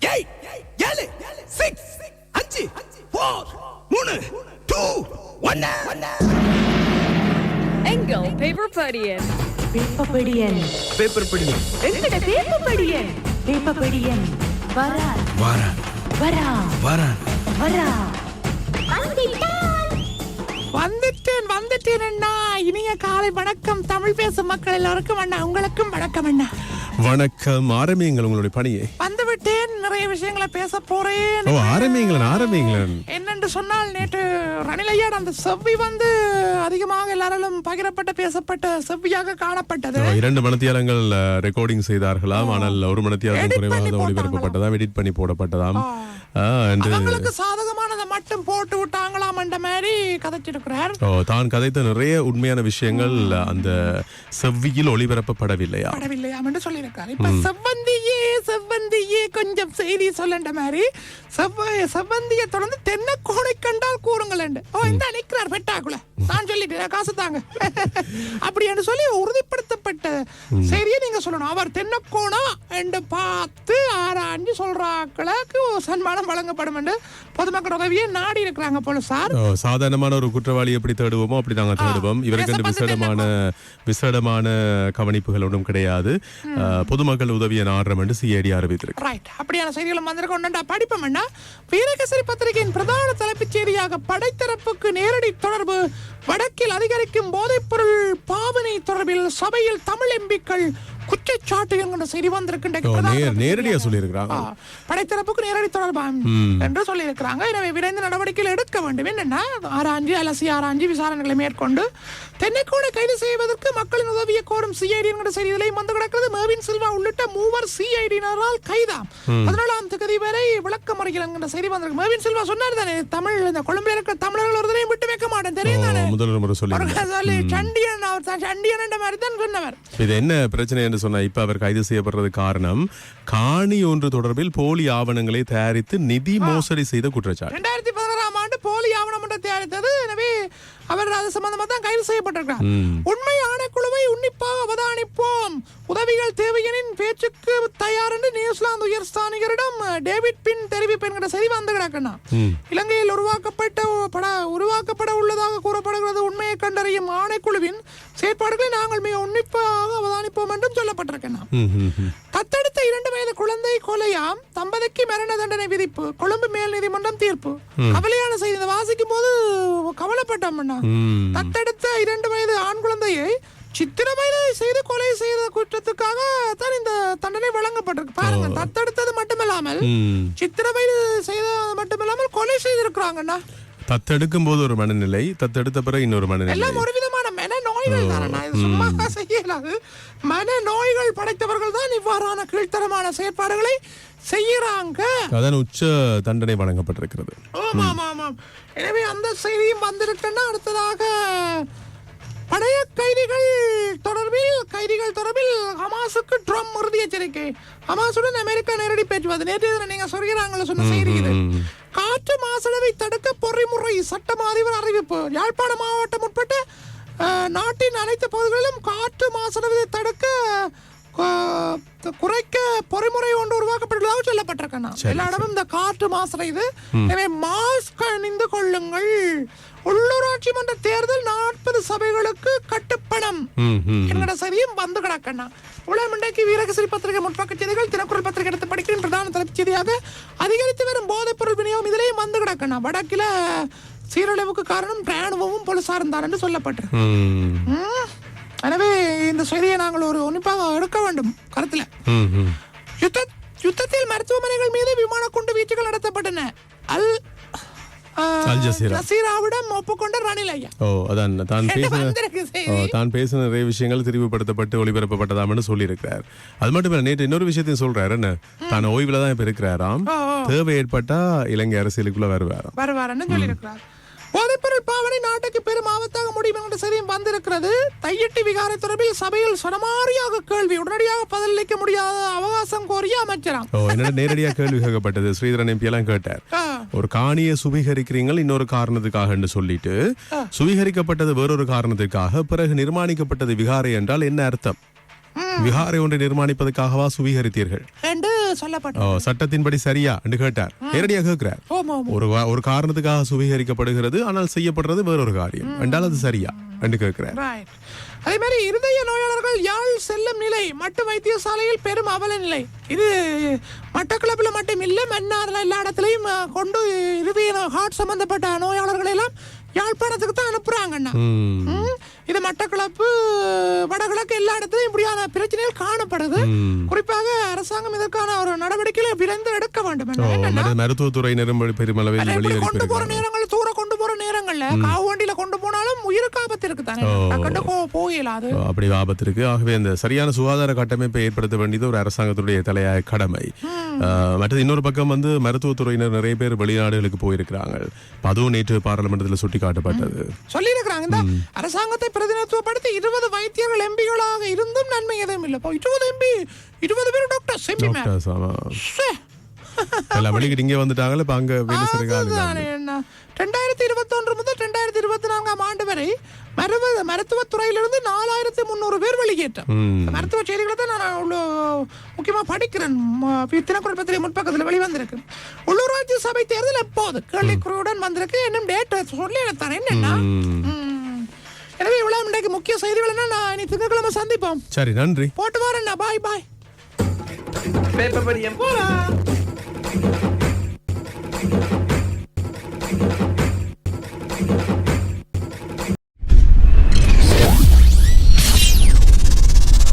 Eight ஏழு six அஞ்சு four மூணு டூ ஒன்னு எங்கள் பேப்பர் படியன் வேப்பப்படியன் பேப்பர் படி எங்கட வேப்பப்படியன் வேப்பப்படியன் வரா வாரா வரா வாரா வரா வந்துட்டேன் வந்துட்டேன் அண்ணா. இனிய காலை வணக்கம். தமிழ் பேசும் மக்கள் எல்லாருக்கும் அண்ணா. உங்களுக்கும் வணக்கம் அண்ணா. வணக்கம். ஆரம்பியுங்கள் உங்களுடைய பணியை. நிறைய விஷயங்களை பேச போறேன் ஓ ஆரம்பிங்களன் ஆரம்பிங்களன். என்னென்று சொன்னால் நேற்று ரணிலையார் அந்த செவ்வி வந்து அதிகமாக எல்லாராலும் பகிரப்பட்ட பேசப்பட்ட செவ்வியாக காணப்பட்டது. இரண்டு மணத்தியாலங்கள் ரெக்கார்டிங் செய்தார்களாம். ஆனால் ஒரு மணத்தியாலம் குறைவாக ஒளிபரப்பப்பட்டதாம் எடிட் பண்ணி போடப்பட்டதாம். அவங்களுக்கு சாதகமானதை மட்டும் போட்டு விட்டாங்களாம் என்ற மாதிரி. கதைச்சிருக்கிறார். தான் கதைத்த நிறைய உண்மையான விஷயங்கள் அந்த செவ்வியில் ஒளிபரப்பப்படவில்லையா? படவில்லையாம் என்று சொல்லியிருக்காரு இப்ப செவ்வந்தியே செவ்வந்தியே கொஞ்சம் செய்தி சொல்லண்ட மாதிரி செவ்வ செவ்வந்தியை தொடர்ந்து தென்னக்கோணை கண்டால் கூறுங்கள் ஓ இந்த நிக்கிறார் பெட்டாக்குள்ள நான் சொல்லிட்டேன் காசு தாங்க. அப்படி என்று சொல்லி உறுதிப்படுத்தப்பட்ட செய்தியை நீங்க சொல்லணும். அவர் தென்னக்கோணா என்று பார்த்து ஆராய்ஞ்சு சொல்றாக்களுக்கு சன்மானம் வழங்கப்படும் என்று பொதுமக்கள் உதவியை நாடி இருக்கிறாங்க போல சார். ஓ, சாதாரணமான ஒரு குற்றவாளி எப்படி தேடுவோமோ அப்படி நாங்க தேடுவோம். இவருக்கு பேசப்பட்டு விசேடமான விசேடமான கவனிப்புகள் ஒன்றும் கிடையாது. பொதுமக்கள் உதவியை நாடுறோம் என்று சிஐடி அறிவித்திருக்கு ரைட் அப்படியான செய்திகளும் வந்திருக்கோண்டா படிப்போம்னா வீரகேசரி பத்திரிகையின் பிரதான தலைப்புச் செய்தியாக படைத்தரப்புக்கு நேரடி தொடர்பு. வடக்கில் அதிகரிக்கும் போதைப்பொருள் பாவனை தொடர்பில் சபையில் தமிழ் எம்பிக்கள் குற்றச்சாட்டு என்கிற செய்தி வந்திருக்கின்ற ஓ, பிரதான நேர் பத்திரிகையாக. நேரடியா சொல்லியிருக்கிறாங்க. படைத்தரப்புக்கு நேரடி தொடர்பாம் என்று சொல்லியிருக்கிறாங்க. எனவே விரைந்து நடவடிக்கைகள் எடுக்க வேண்டும். என்னன்னா ஆராய்ஞ்சு அலசி ஆராய்ஞ்சு விசாரணைகளை மேற்கொண்டு தென்னைக்கோடை கைது செய்வதற்கு மக்களின் உதவியை கோரும் சிஐடி என்கிற செய்திகளையும் வந்து கிடக்கிறது. மேவின் சில்வா உள்ளிட்ட மூவர் சிஐடியினரால் கைதாம். பதினாலாம் தேதி வரை விளக்க முறைகள் என்கிற செய்தி வந்திருக்கு. மேவின் சில்வா சொன்னார் தானே தமிழ் இந்த கொழும்பில் இருக்கிற தமிழர்கள் ஒருத்தரையும் விட்டு வைக்க மாட்டேன் தெரியும் தானே? முதல் முறை சொல்லி அவர்கள் சொல்லி சண்டியன் அவர் தான் சண்டியன் என்ற மாதிரி தான் சொன்னவர். இது என்ன பிரச்சனை என்று சொன்னா இப்ப அவர் கைது செய்யப்படுறது காரணம் காணி ஒன்று தொடர்பில் போலி ஆவணங்களை தயாரித்து நிதி மோசடி செய்த குற்றச்சாட்டு. போலி ஆவணம் தயாரித்தது எனவே அவர் அது சம்பந்தமா தான் கைது செய்யப்பட்டிருக்கிறார். உண்மை ஆணைக்குழுவை உன்னிப்பாக அவதானிப்போம். உதவிகள் தேவையெனின் பேச்சுக்கு தயார் என்று நியூசிலாந்து உயர் ஸ்தானிகரிடம் டேவிட் பின் தெரிவிப்பென்கிற செய்தி வந்து கிடக்கணும் இலங்கையில் உருவாக்கப்பட்ட பட உருவாக்கப்பட உள்ளதாக கூறப்படுகிறது உண்மையை கண்டறியும் ஆணைக்குழுவின் செயற்பாடுகளை நாங்கள் மிக உன்னிப்பாக அவதானிப்போம் என்றும் சொல்லப்பட்டிருக்கணும் ம், ம், ம். தத்தெடுத்த இரண்டு வயது குழந்தை கொலையாம் தம்பதிக்கு மரண தண்டனை விதிப்பு கொழும்பு மேல் நீதிமன்றம் தீர்ப்பு. கவலையான செய்தி. இதை வாசிக்கும் போது கவலைப்பட்டோம். தத்தெடுத்த இரண்டு வயது ஆண் குழந்தையை சித்திரவதை செய்து கொலை செய்த குற்றத்துக்காக தான் இந்த தண்டனை வழங்கப்பட்டிருக்கு. பாருங்க தத்தெடுத்தது மட்டுமில்லாமல். சித்திரவதை செய்தது மட்டுமில்லாமல் கொலை செய்திருக்கிறாங்கண்ணா தத்தெடுக்கும் போது ஒரு மனநிலை தத்தெடுத்த பிறகு இன்னொரு மனநிலை. எல்லாம் ஒரு விதமான மன நோய்கள் தானே சும்மா செய்யலாது. மன நோய்கள் படைத்தவர்கள் தான் இவ்வாறான கீழ்த்தரமான செயற்பாடுகளை செய்யறாங்க. அதான் உச்ச தண்டனை வழங்கப்பட்டிருக்கிறது. ஆமா ஆமா ஆமாம் எனவே அந்த செய்தியும் வந்திருக்குன்னா அடுத்ததாக பழைய கைதிகள் தொடர்பில் கைதிகள் தொடர்பில் ஹமாஸுக்கு ட்ரம் உறுதி எச்சரிக்கை. ஹமாஸுடன் அமெரிக்கா நேரடி பேச்சுவார்த்தை. நேற்று நீங்க சொல்கிறாங்களே சொன்ன செய்தி இது. காற்று மாசளவை தடுக்க பொறிமுறை சட்டம் அதிபர் அறிவிப்பு. யாழ்ப்பாண மாவட்டம் உட்பட்ட நாட்டின் அனைத்து பகுதிகளிலும் காற்று மாசளவை தடுக்க குறைக்க பொறிமுறை ஒன்று உருவாக்கப்பட்டுள்ளதாக சொல்லப்பட்டிருக்கேன் எல்லா இடமும் இந்த காற்று மாசடையுது. எனவே மாஸ்க் அணிந்து கொள்ளுங்கள். உள்ளூராட்சி மன்ற தேர்தல் நாற்பது சபைகளுக்கு கட்டுப்பணம். என்கிற செய்தியும் வந்து கிடக்கண்ணா. உலகம் இன்றைக்கு வீரகசிரி பத்திரிகை முற்பக்க செய்திகள் தினக்குரல் பத்திரிகை எடுத்து படிக்கிறேன் பிரதான தலைப்புச் செய்தியாக அதிகரித்து வரும் போதைப் பொருள் விநியோகம் இதிலேயும் வந்து கிடக்கண்ணா. வடக்கில சீரழிவுக்கு காரணம் ராணுவமும் போலீசாரும் தான் என்று சொல்லப்பட்டிருக்கு. எனவே இந்த செய்தியை நாங்கள் ஒரு உன்னிப்பாக எடுக்க வேண்டும் கருத்துல. யுத்த யுத்தத்தில் மருத்துவமனைகள் மீது விமான குண்டு வீச்சுகள் நடத்தப்பட்டன. அல் ஆ, அல் ஜசீரா. ஜசீராவிடம் ஒப்புக்கொண்ட ரணில் ஐயா. ஓ அதான் தான் பேசின வந்திருக்கு ஓ, செய்தி? தான் பேசின நிறைய விஷயங்கள் திரிவுபடுத்தப்பட்டு ஒளிபரப்பப்பட்டதாம்னு சொல்லியிருக்கிறார். அது மட்டும் இல்ல நேற்று இன்னொரு விஷயத்தையும் சொல்றாரு என்ன? தான் ஓய்வுல தான் இப்ப இருக்கிறாராம். தேவை ஏற்பட்டா இலங்கை அரசியலுக்குள்ள வருவாராம். வருவாருன்னு சொல்லியிருக்கிறார். போதைப்பொருள் பாவனை தையட்டி விகாரை தொடர்பில் சபையில் சடமாரியாக கேள்வி உடனடியாக பதிலளிக்க முடியாத அவகாசம் கோரிய அமைச்சராம். என்னோட நேரடியா கேள்வி கேட்கப்பட்டது. ஸ்ரீதரன் எம்பி எல்லாம் கேட்டார். ஒரு காணியை சுவீகரிக்கிறீங்க இன்னொரு காரணத்துக்காக சொல்லிட்டு சுவீகரிக்கப்பட்டது வேறொரு காரணத்துக்காக பிறகு நிர்மாணிக்கப்பட்டது விகாரை என்றால் என்ன அர்த்தம்? விகாரை ஒன்றை நிர்மாணிப்பதற்காகவா சுவீகரித்தீர்கள்? சொல்லப்பட்டது. ஓ சட்டத்தின்படி சரியா? என்று கேட்டார். நேரடியாக கேட்கிறார். ஒரு ஒரு காரணத்துக்காக சுவீகரிக்கப்படுகிறது ஆனால் செய்யப்படுறது வேறொரு காரியம். என்றால் அது சரியா? என்று கேட்கிறார். அதே மாதிரி இருதய நோயாளர்கள் யாழ் செல்லும் நிலை மட்டு வைத்தியசாலையில் பெரும் அவல நிலை. இது மட்டக்களப்பில் மட்டும் இல்லை மன்னார்ல எல்லா இடத்துலையும் கொண்டு இருதய ஹார்ட் சம்பந்தப்பட்ட நோயாளர்களை எல்லாம் யாழ்ப்பாணத்துக்கு தான் அனுப்புறாங்கண்ணா. இது மட்டக்களப்பு வடகிழக்கு எல்லா இடத்துலையும் இப்படியான பிரச்சனைகள் காணப்படுது. குறிப்பாக அரசாங்கம் இதற்கான ஒரு நடவடிக்கைகளை விரைந்து எடுக்க வேண்டும் ஓ, என்னன்னா, மரு- மருத்துவத்துறையினரும் பெருமளவில் கொண்டு போற நேரங்கள்ல தூர போற நேரங்கள்ல காவு வண்டியில கொண்டு போனாலும் உயிருக்கு ஆபத்து இருக்கு தானே போயிடலாது அப்படி ஆபத்து இருக்கு. ஆகவே இந்த சரியான சுகாதார கட்டமைப்பை ஏற்படுத்த வேண்டியது ஒரு அரசாங்கத்துடைய தலையாய கடமை. மற்றது இன்னொரு பக்கம் வந்து மருத்துவத்துறையினர் நிறைய பேர் வெளிநாடுகளுக்கு போயிருக்கிறாங்க. அதுவும் நேற்று பாராளுமன்றத்தில் சுட்டிக்காட்டப்பட்டது. சொல்லி இருக்கிறாங்க இந்த அரசாங்கத்தை பிரதிநிதித்துவப்படுத்தி இருபது வைத்தியர்கள் எம்பிகளாக இருந்தும் நன்மை எதுவும் இல்லை. இருபது எம்பி இருபது பேர் டாக்டர் எல்லாம் வெளிக்கிட்டு இங்கே வந்துட்டாங்களே இப்ப அங்க வேலை என்ன ரெண்டாயிரத்தி இருபத்தொன்று முதல் ரெண்டாயிரத்தி இருபத்தி நான்காம் ஆண்டு வரை மருவ மருத்துவத்துறையிலிருந்து நாலாயிரத்தி முந்நூறு பேர் வெளியேற்றம். மருத்துவ செய்திகளை தான் நான் அவ்வளோ முக்கியமா படிக்கிறேன். தினக்குரல் பத்திரிகை முற்பக்கத்தில் வெளிவந்திருக்கு உள்ளூராட்சி சபை தேர்தல் எப்போது? கேள்விக்குறியுடன் வந்திருக்கு. இன்னும் டேட் சொல்லி எடுத்தானே என்னன்னா. எனவே இவ்வளவு இன்றைக்கு முக்கிய செய்திகள் என்ன? நான் இனி திங்கட்கிழமை சந்திப்போம். சரி நன்றி. போட்டு வரேன் பாய் பாய் பேப்பர் படியம் போலாம். Thank you.